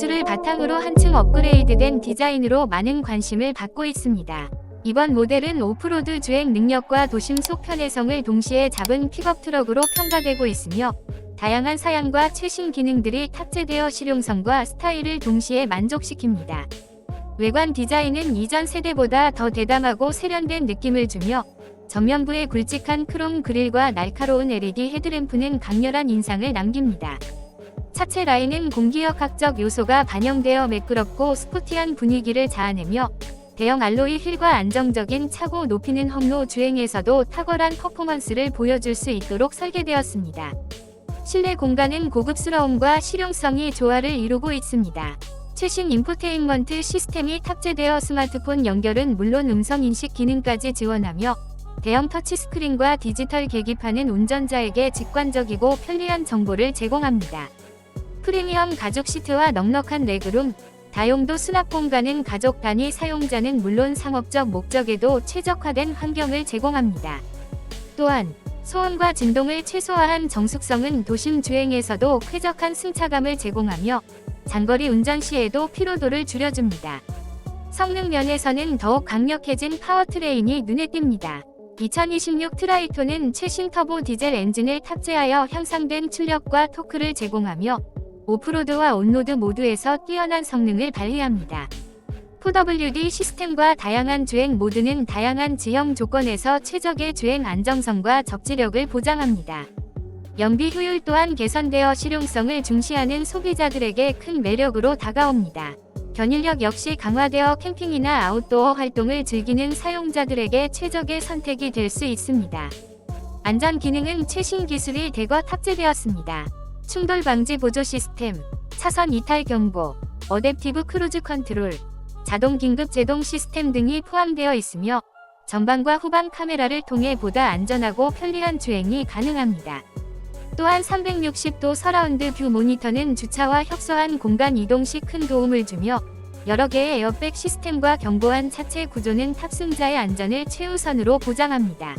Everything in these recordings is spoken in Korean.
기술을 바탕으로 한층 업그레이드된 디자인으로 많은 관심을 받고 있습니다. 이번 모델은 오프로드 주행 능력과 도심 속 편의성을 동시에 잡은 픽업 트럭으로 평가되고 있으며 다양한 사양과 최신 기능들이 탑재되어 실용성과 스타일을 동시에 만족시킵니다. 외관 디자인은 이전 세대보다 더 대담하고 세련된 느낌을 주며 전면부의 굵직한 크롬 그릴과 날카로운 LED 헤드램프는 강렬한 인상을 남깁니다. 차체 라인은 공기역학적 요소가 반영되어 매끄럽고 스포티한 분위기를 자아내며 대형 알로이 휠과 안정적인 차고 높이는 험로 주행에서도 탁월한 퍼포먼스를 보여줄 수 있도록 설계되었습니다. 실내 공간은 고급스러움과 실용성이 조화를 이루고 있습니다. 최신 인포테인먼트 시스템이 탑재되어 스마트폰 연결은 물론 음성 인식 기능까지 지원하며 대형 터치스크린과 디지털 계기판은 운전자에게 직관적이고 편리한 정보를 제공합니다. 프리미엄 가죽 시트와 넉넉한 레그룸, 다용도 수납 공간은 가족 단위 사용자는 물론 상업적 목적에도 최적화된 환경을 제공합니다. 또한 소음과 진동을 최소화한 정숙성은 도심 주행에서도 쾌적한 승차감을 제공하며 장거리 운전 시에도 피로도를 줄여줍니다. 성능 면에서는 더욱 강력해진 파워트레인이 눈에 띕니다. 2026 트라이토는 최신 터보 디젤 엔진을 탑재하여 향상된 출력과 토크를 제공하며 오프로드와 온로드 모두에서 뛰어난 성능을 발휘합니다. 4WD 시스템과 다양한 주행 모드는 다양한 지형 조건에서 최적의 주행 안정성과 적지력을 보장합니다. 연비 효율 또한 개선되어 실용성을 중시하는 소비자들에게 큰 매력으로 다가옵니다. 견인력 역시 강화되어 캠핑이나 아웃도어 활동을 즐기는 사용자들에게 최적의 선택이 될 수 있습니다. 안전 기능은 최신 기술이 대거 탑재되었습니다. 충돌 방지 보조 시스템, 차선 이탈 경보, 어댑티브 크루즈 컨트롤, 자동 긴급 제동 시스템 등이 포함되어 있으며 전방과 후방 카메라를 통해 보다 안전하고 편리한 주행이 가능합니다. 또한 360도 서라운드 뷰 모니터는 주차와 협소한 공간 이동 시 큰 도움을 주며 여러 개의 에어백 시스템과 견고한 차체 구조는 탑승자의 안전을 최우선으로 보장합니다.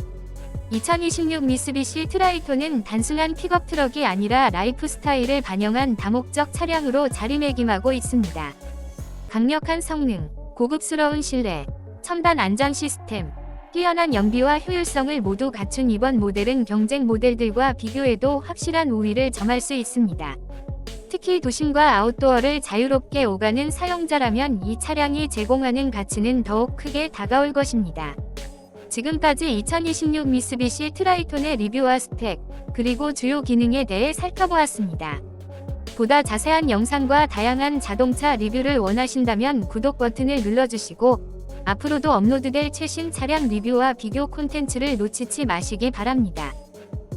2026 미쓰비시 트라이토는 단순한 픽업 트럭이 아니라 라이프 스타일을 반영한 다목적 차량으로 자리매김하고 있습니다. 강력한 성능, 고급스러운 실내, 첨단 안전 시스템, 뛰어난 연비와 효율성을 모두 갖춘 이번 모델은 경쟁 모델들과 비교해도 확실한 우위를 점할 수 있습니다. 특히 도심과 아웃도어를 자유롭게 오가는 사용자라면 이 차량이 제공하는 가치는 더욱 크게 다가올 것입니다. 지금까지 2026 미쓰비시 트라이톤의 리뷰와 스펙, 그리고 주요 기능에 대해 살펴보았습니다. 보다 자세한 영상과 다양한 자동차 리뷰를 원하신다면 구독 버튼을 눌러주시고 앞으로도 업로드될 최신 차량 리뷰와 비교 콘텐츠를 놓치지 마시기 바랍니다.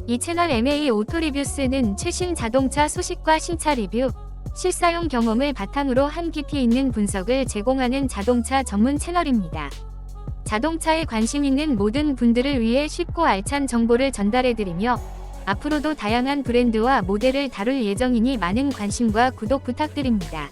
이 채널 MA 오토리뷰스는 최신 자동차 소식과 신차 리뷰, 실사용 경험을 바탕으로 한 깊이 있는 분석을 제공하는 자동차 전문 채널입니다. 자동차에 관심 있는 모든 분들을 위해 쉽고 알찬 정보를 전달해드리며 앞으로도 다양한 브랜드와 모델을 다룰 예정이니 많은 관심과 구독 부탁드립니다.